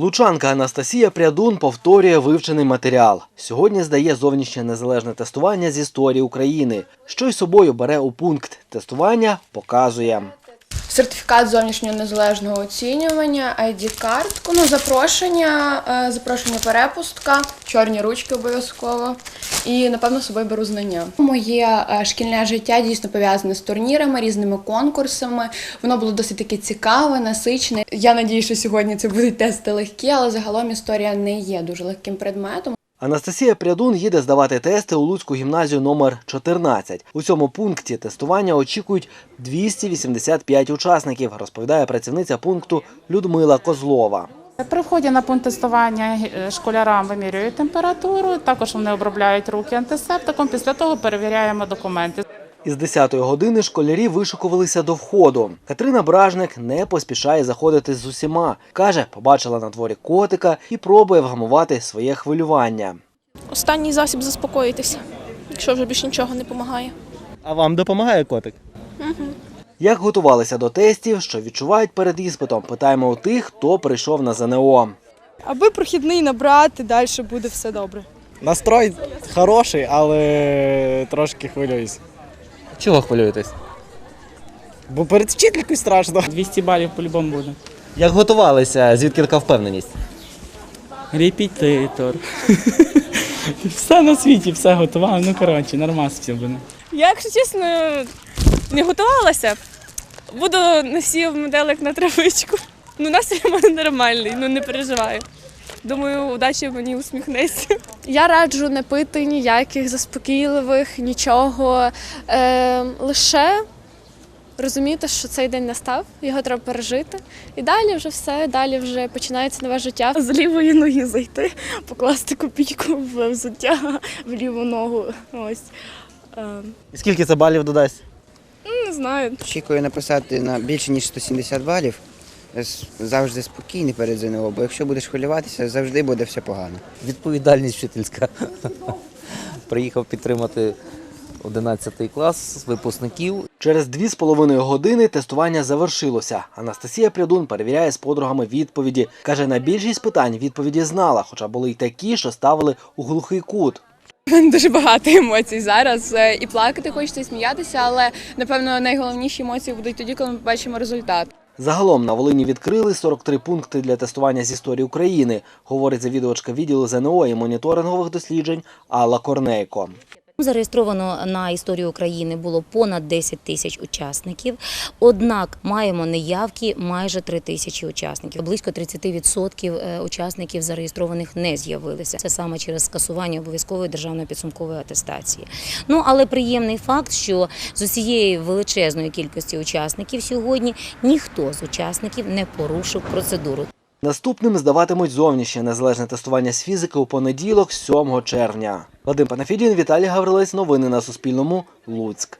Лучанка Анастасія Прядун повторює вивчений матеріал. Сьогодні здає зовнішнє незалежне тестування з історії України. Що й собою бере у пункт тестування, показує. Сертифікат зовнішнього незалежного оцінювання, ID-картку, ну, запрошення, е, запрошення перепустка, чорні ручки обов'язково. І, напевно, собою беру знання. Моє е, шкільне життя дійсно пов'язане з турнірами, різними конкурсами. Воно було досить таки цікаве, насичене. Я надію, що сьогодні це будуть тести легкі, але загалом історія не є дуже легким предметом. Анастасія Прядун їде здавати тести у Луцьку гімназію номер 14. У цьому пункті тестування очікують 285 учасників, розповідає працівниця пункту Людмила Козлова. При вході на пункт тестування е, школярам вимірюють температуру, також вони обробляють руки антисептиком. Після того перевіряємо документи. Із 10-ї години школярі вишукувалися до входу. Катерина Бражник не поспішає заходити з усіма. Каже, побачила на дворі котика і пробує вгамувати своє хвилювання. Останній засіб заспокоїтися, якщо вже більше нічого не допомагає. А вам допомагає котик? Як готувалися до тестів, що відчувають перед іспитом, питаємо у тих, хто прийшов на ЗНО. Аби прохідний набрати, далі буде все добре. Настрой хороший, але трошки хвилююсь. Чого хвилюєтесь? Бо перед вчителькою страшно. 200 балів по-любому буде. Як готувалися? Звідки така впевненість? Репетитор. все на світі, все готував. Ну коротше, нормас все буде. Я, якщо чесно, не готувалася. Буду насів моделик на травичку. Ну, настрій у мене нормальний, ну не переживаю. Думаю, удача мені усміхнеться. Я раджу не пити ніяких заспокійливих, нічого. Е, лише розуміти, що цей день настав, його треба пережити. І далі вже все, далі вже починається нове життя. З лівої ноги зайти, покласти копійку в взуття в ліву ногу. Ось. Е, І скільки це балів додасть? ну, не знаю. Очікую написати на більше ніж 170 балів. Завжди спокійний перед ЗНО, бо якщо будеш хвилюватися, завжди буде все погано. Відповідальність вчительська. Приїхав підтримати 11 клас випускників. Через дві з половиною години тестування завершилося. Анастасія Прядун перевіряє з подругами відповіді. Каже, на більшість питань відповіді знала, хоча були й такі, що ставили у глухий кут. У мене дуже багато емоцій зараз. Е, І плакати хочеться, і сміятися, але напевно найголовніші емоції будуть тоді, коли ми побачимо результат. Загалом на Волині відкрили 43 пункти для тестування з історії України, говорить завідувачка відділу ЗНО і моніторингових досліджень Алла Корнейко. Зареєстровано на історію України було понад 10 тисяч учасників. Однак маємо неявки майже 3 тисячі учасників. Близько 30% е, учасників зареєстрованих не з'явилися. Це саме через скасування обов'язкової державної підсумкової атестації. Ну але приємний факт, що з усієї величезної кількості учасників сьогодні ніхто з учасників не порушив процедуру. Наступним здаватимуть зовнішнє незалежне тестування з фізики у понеділок, 7 червня. Вадим Панафідін, Віталій Гаврилець. Новини на Суспільному. Луцьк.